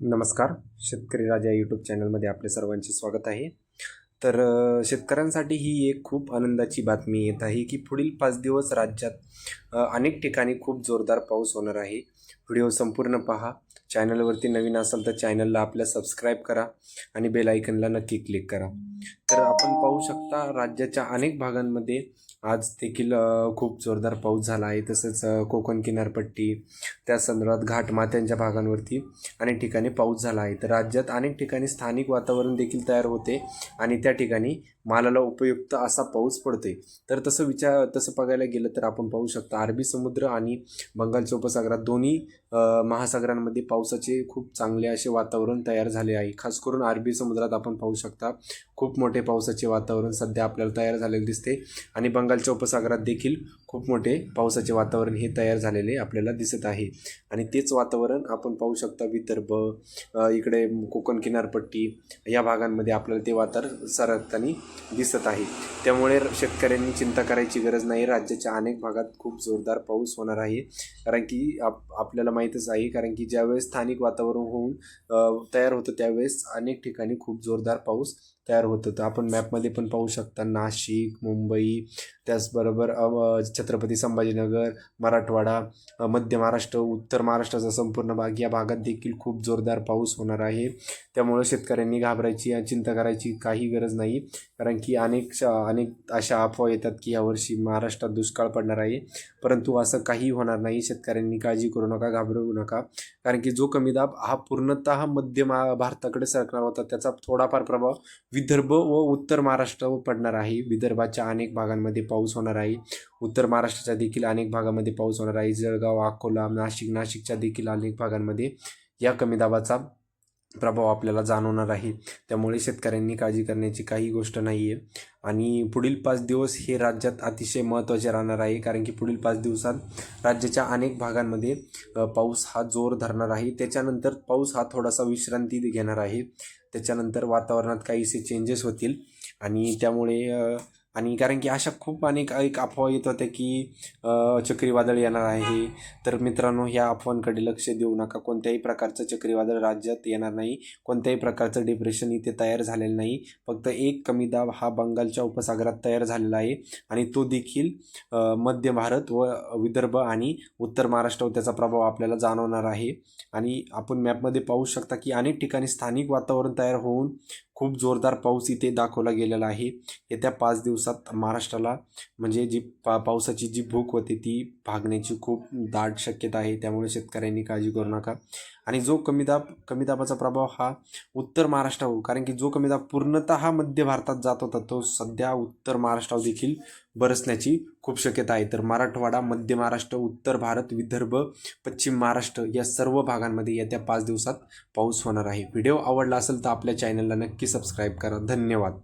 नमस्कार. शेतकरी राजा यूट्यूब चॅनलमध्ये आपले सर्वांचे स्वागत आहे. तर शेतकऱ्यांसाठी ही एक खूप आनंदाची बातमी येत आहे की पुढील पाच दिवस राज्यात अनेक ठिकाणी खूप जोरदार पाऊस होणार आहे. व्हिडिओ संपूर्ण पहा. चॅनलवरती नवीन असाल तर चॅनलला आपल्या सबस्क्राईब करा आणि बेल आयकनला नक्की क्लिक करा. तर आपण पाहू शकता राज्याच्या अनेक भागांमध्ये आज देखील खूप जोरदार पाऊस झाला आहे. तसंच कोकण किनारपट्टी त्या संदर्भात घाटमात्यांच्या भागांवरती अनेक ठिकाणी पाऊस झाला आहे. तर राज्यात अनेक ठिकाणी स्थानिक वातावरण देखील तयार होते आणि त्या ठिकाणी मालाला उपयुक्त असा पाऊस पडतोय. तर तसं विचार तसं बघायला गेलं तर आपण पाहू शकता अरबी समुद्र आणि बंगालच्या उपसागरात दोन्ही महासागरांमध्ये पावसाचे खूप चांगले असे वातावरण तयार झाले आहे. खास करून अरबी समुद्रात आपण पाहू शकता खूप मोठे मोठे पावसाचे वातावरण सध्या आपल्याला तयार झालेले दिसते. आणि बंगालच्या उपसागरात देखील खूप मोठे पावसाचे वातावरण हे तयार झालेले आपल्याला दिसत आहे. आणि तेच वातावरण आपण पाहू शकता विदर्भ इकडे कोकण किनारपट्टी या भागांमध्ये आपल्याला ते वातावरण सरकताना दिसत आहे. त्यामुळे शेतकऱ्यांनी चिंता करायची गरज नाही. राज्याच्या अनेक भागात खूप जोरदार पाऊस होणार आहे. कारण की आप आपल्याला माहीतच आहे. कारण की ज्यावेळेस स्थानिक वातावरण होऊन तयार होतं त्यावेळेस अनेक ठिकाणी खूप जोरदार पाऊस तयार होत होता. आपण मॅपमध्ये पण पाहू शकता नाशिक मुंबई त्याचबरोबर छत्रपती संभाजीनगर मराठवाडा मध्य महाराष्ट्र उत्तर महाराष्ट्राचा संपूर्ण भाग या भागात देखील खूप जोरदार पाऊस होणार आहे. त्यामुळं शेतकऱ्यांनी घाबरायची चिंता करायची काही गरज नाही. कारण की अनेक श- अनेक अशा अफवा येतात की यावर्षी महाराष्ट्रात दुष्काळ पडणार आहे. परंतु असं काही होणार नाही. शेतकऱ्यांनी काळजी करू नका घाबरवू नका. कारण की जो कमी दाब हा पूर्णतः मध्य मा भारताकडे सरकणार होता त्याचा थोडाफार प्रभाव विदर्भ व उत्तर महाराष्ट्रावर पडणार आहे. विदर्भाच्या अनेक भागांमध्ये पाऊस होणार आहे. उत्तर महाराष्ट्राच्या देखील अनेक भागामध्ये पाऊस होणार आहे. जळगाव अकोला नाशिक नाशिकच्या देखील अनेक भागांमध्ये या कमी दाबाचा प्रभाव आपल्याला जाणवणार आहे. त्यामुळे शेतकऱ्यांनी काळजी करण्याची काही गोष्ट नाही आहे आणि पुढील पाच दिवस हे राज्यात अतिशय महत्त्वाचे राहणार आहे. कारण की पुढील पाच दिवसात राज्याच्या अनेक भागांमध्ये पाऊस हा जोर धरणार आहे. त्याच्यानंतर पाऊस हा थोडासा विश्रांती घेणार आहे. त्याच्यानंतर वातावरणात काहीसे चेंजेस होतील. आणि त्यामुळे आणि कारण की अशा खूप अनेक एक अफवा येत होत्या की चक्रीवादळ येणार आहे. तर मित्रांनो ह्या अफवांकडे लक्ष देऊ नका. कोणत्याही प्रकारचं चक्रीवादळ राज्यात येणार नाही. कोणत्याही प्रकारचं डिप्रेशन इथे तयार झालेलं नाही. फक्त एक कमी दाब हा बंगालच्या उपसागरात तयार झालेला आहे. आणि तो देखील मध्य भारत व विदर्भ आणि उत्तर महाराष्ट्रावर त्याचा प्रभाव आपल्याला जाणवणार आहे. आणि आपण मॅपमध्ये पाहू शकता की अनेक ठिकाणी स्थानिक वातावरण तयार होऊन खूप जोरदार पाऊस इथे दाखवला गेलेला आहे. येत्या पाच दिवसात महाराष्ट्राला म्हणजे जी पा पावसाची जी भूक होती ती भागण्याची खूप दाट शक्यता आहे. त्यामुळे शेतकऱ्यांनी काळजी करू नका. आणि जो कमी दाब कमी दाबाचा प्रभाव हा उत्तर महाराष्ट्रावर कारण की जो कमी दाब पूर्णतः मध्य भारतात जात होता तो सध्या उत्तर महाराष्ट्रावर देखील बरसण्याची खूप शक्यता आहे. तर मराठवाडा मध्य महाराष्ट्र उत्तर भारत विदर्भ पश्चिम महाराष्ट्र या सर्व भागांमध्ये येत्या पाच दिवसात पाऊस होणार आहे. व्हिडिओ आवडला असेल तर आपल्या चॅनलला नक्की सबस्क्राईब करा. धन्यवाद.